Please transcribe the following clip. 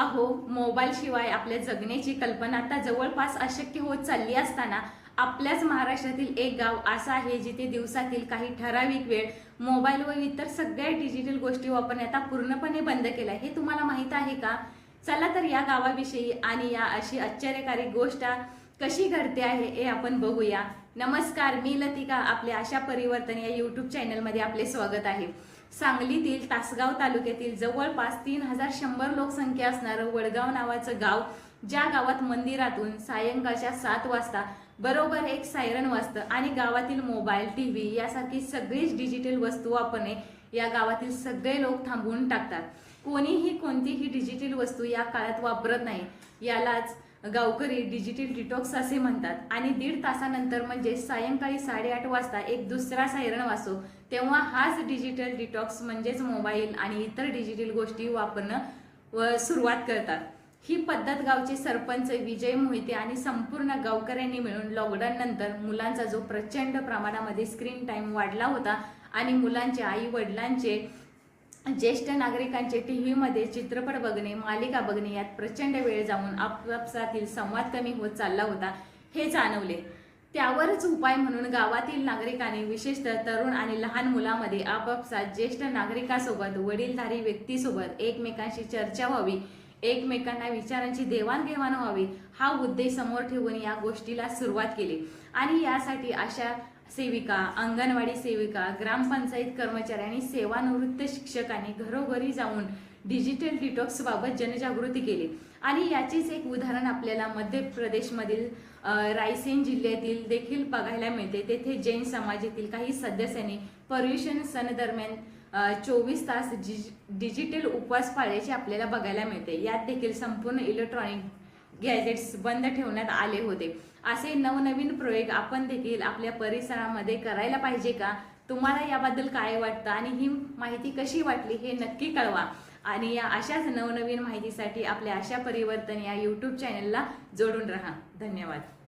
अहो मोबाईलशिवाय आपल्या जगण्याची कल्पना आता जवळपास अशक्य होत चालली असताना आपल्याच महाराष्ट्रातील एक गाव असं आहे जिथे दिवसातील काही ठराविक वेळ मोबाईल व इतर सगळ्या डिजिटल गोष्टी वापरणे आता पूर्णपणे बंद केलं हे तुम्हाला माहीत आहे का? चला तर या गावाविषयी आणि या अशी आश्चर्यकारी गोष्ट कशी घडते आहे हे आपण बघूया. नमस्कार मी लतिका आपल्या आशा परिवर्तन या युट्यूब चॅनलमध्ये आपले स्वागत आहे. सांगलीतील तासगाव तालुक्यातील जवळपास तीन हजार शंभर लोकसंख्या असणारं वडगाव नावाचं गाव ज्या गावात मंदिरातून सायंकाळच्या सात वाजता बरोबर एक सायरन वाजतं आणि गावातील मोबाईल टी व्ही यासारखी सगळीच डिजिटल वस्तू वापरणे या गावातील सगळे लोक थांबवून टाकतात. कोणीही कोणतीही डिजिटल वस्तू या काळात वापरत नाही. यालाच गावकरी डिजिटल डिटॉक्स असे म्हणतात. आणि दीड तासानंतर म्हणजे सायंकाळी साडेआठ वाजता एक दुसरा सायरन वाजतो. तेव्हा हाच डिजिटल डिटॉक्स म्हणजेच मोबाईल आणि इतर डिजिटल गोष्टी वापरणं व सुरुवात करतात. ही पद्धत गावचे सरपंच विजय मोहिते आणि संपूर्ण गावकऱ्यांनी मिळून लॉकडाऊन नंतर मुलांचा जो प्रचंड प्रमाणामध्ये स्क्रीन टाईम वाढला होता आणि मुलांचे आई वडिलांचे ज्येष्ठ नागरिकांचे टी व्हीमध्ये चित्रपट बघणे मालिका बघणे यात प्रचंड वेळ जाऊन आपापसातील संवाद कमी होत चालला होता हे जाणवले. त्यावरच उपाय म्हणून गावातील नागरिकांनी विशेषतः तरुण आणि लहान मुलामध्ये आपापसात ज्येष्ठ नागरिकासोबत वडीलधारी व्यक्तीसोबत एकमेकांशी चर्चा व्हावी एकमेकांना विचारांची देवाणघेवाण व्हावी हा उद्देश समोर ठेवून या गोष्टीला सुरुवात केली. आणि यासाठी अशा सेविका अंगणवाडी सेविका ग्रामपंचायत कर्मचारी आणि सेवानिवृत्त शिक्षकांनी घरोघरी जाऊन डिजिटल डिटॉक्स बाबत जनजागृती केली. आणि याचेच एक उदाहरण आपल्याला मध्य प्रदेशमधील रायसेन जिल्ह्यातील देखील बघायला मिळते. तेथे जैन समाजातील काही सदस्यांनी पर्युषण सण दरम्यान चोवीस तास डिजिटल उपवास पाळल्याचे आपल्याला बघायला मिळते. यात देखील संपूर्ण इलेक्ट्रॉनिक गॅजेट्स बंद ठेवण्यात आले होते. असे नवनवीन प्रयोग आपण देखील आपल्या परिसरामध्ये करायला पाहिजे का? तुम्हाला याबद्दल काय वाटतं आणि ही माहिती कशी वाटली हे नक्की कळवा. आणि या अशाच नवनवीन माहितीसाठी आपल्या अशा परिवर्तन या यूट्यूब चॅनलला जोडून राहा. धन्यवाद.